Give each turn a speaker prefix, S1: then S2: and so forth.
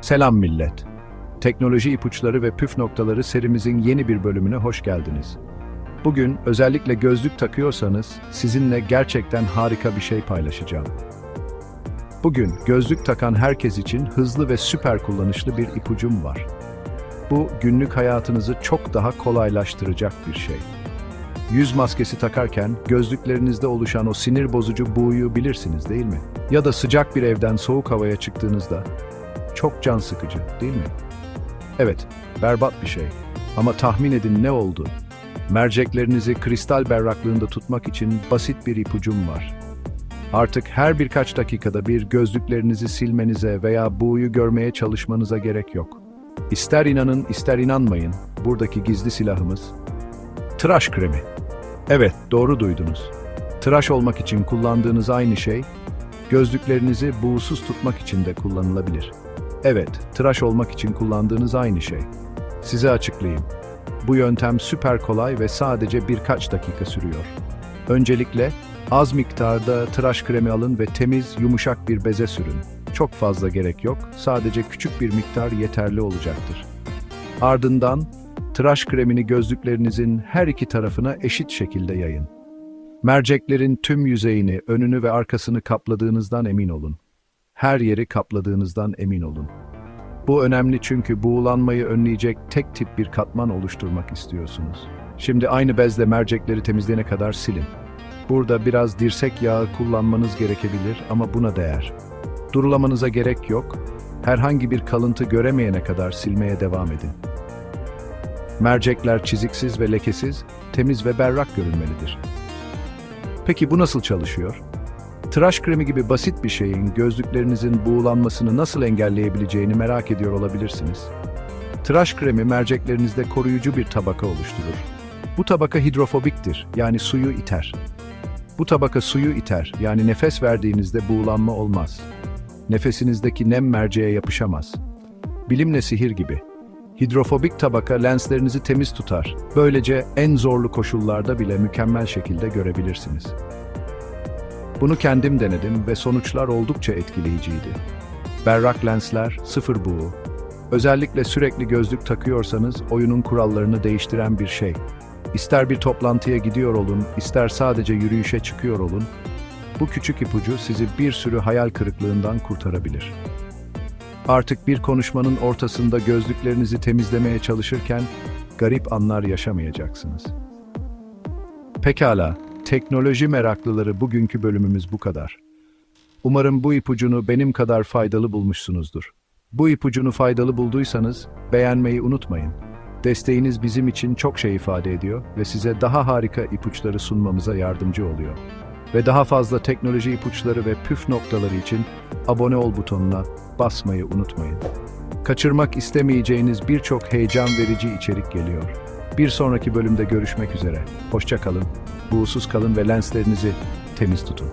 S1: Selam millet. Teknoloji ipuçları ve püf noktaları serimizin yeni bir bölümüne hoş geldiniz. Bugün özellikle gözlük takıyorsanız sizinle gerçekten harika bir şey paylaşacağım. Bugün gözlük takan herkes için hızlı ve süper kullanışlı bir ipucum var. Bu günlük hayatınızı çok daha kolaylaştıracak bir şey. Yüz maskesi takarken gözlüklerinizde oluşan o sinir bozucu buğuyu bilirsiniz değil mi? Ya da sıcak bir evden soğuk havaya çıktığınızda çok can sıkıcı değil mi? Evet, berbat bir şey. Ama tahmin edin ne oldu? Merceklerinizi kristal berraklığında tutmak için basit bir ipucum var. Artık her birkaç dakikada bir gözlüklerinizi silmenize veya buğuyu görmeye çalışmanıza gerek yok. İster inanın ister inanmayın, buradaki gizli silahımız tıraş kremi. Evet, doğru duydunuz. Tıraş olmak için kullandığınız aynı şey, gözlüklerinizi buğusuz tutmak için de kullanılabilir. Evet, tıraş olmak için kullandığınız aynı şey. Size açıklayayım. Bu yöntem süper kolay ve sadece birkaç dakika sürüyor. Öncelikle az miktarda tıraş kremi alın ve temiz, yumuşak bir beze sürün. Çok fazla gerek yok, sadece küçük bir miktar yeterli olacaktır. Ardından tıraş kremini gözlüklerinizin her iki tarafına eşit şekilde yayın. Merceklerin tüm yüzeyini, önünü ve arkasını kapladığınızdan emin olun. Her yeri kapladığınızdan emin olun. Bu önemli çünkü buğulanmayı önleyecek tek tip bir katman oluşturmak istiyorsunuz. Şimdi aynı bezle mercekleri temizleyene kadar silin. Burada biraz dirsek yağı kullanmanız gerekebilir ama buna değer. Durulamanıza gerek yok. Herhangi bir kalıntı göremeyene kadar silmeye devam edin. Mercekler çiziksiz ve lekesiz, temiz ve berrak görünmelidir. Peki bu nasıl çalışıyor? Tıraş kremi gibi basit bir şeyin gözlüklerinizin buğulanmasını nasıl engelleyebileceğini merak ediyor olabilirsiniz. Tıraş kremi merceklerinizde koruyucu bir tabaka oluşturur. Bu tabaka hidrofobiktir, yani suyu iter. Bu tabaka suyu iter, yani nefes verdiğinizde buğulanma olmaz. Nefesinizdeki nem merceğe yapışamaz. Bilimle sihir gibi. Hidrofobik tabaka lenslerinizi temiz tutar. Böylece en zorlu koşullarda bile mükemmel şekilde görebilirsiniz. Bunu kendim denedim ve sonuçlar oldukça etkileyiciydi. Berrak lensler, sıfır buğu. Özellikle sürekli gözlük takıyorsanız oyunun kurallarını değiştiren bir şey. İster bir toplantıya gidiyor olun, ister sadece yürüyüşe çıkıyor olun, bu küçük ipucu sizi bir sürü hayal kırıklığından kurtarabilir. Artık bir konuşmanın ortasında gözlüklerinizi temizlemeye çalışırken garip anlar yaşamayacaksınız. Pekala, teknoloji meraklıları bugünkü bölümümüz bu kadar. Umarım bu ipucunu benim kadar faydalı bulmuşsunuzdur. Bu ipucunu faydalı bulduysanız beğenmeyi unutmayın. Desteğiniz bizim için çok şey ifade ediyor ve size daha harika ipuçları sunmamıza yardımcı oluyor. Ve daha fazla teknoloji ipuçları ve püf noktaları için abone ol butonuna basmayı unutmayın. Kaçırmak istemeyeceğiniz birçok heyecan verici içerik geliyor. Bir sonraki bölümde görüşmek üzere. Hoşça kalın, buğusuz kalın ve lenslerinizi temiz tutun.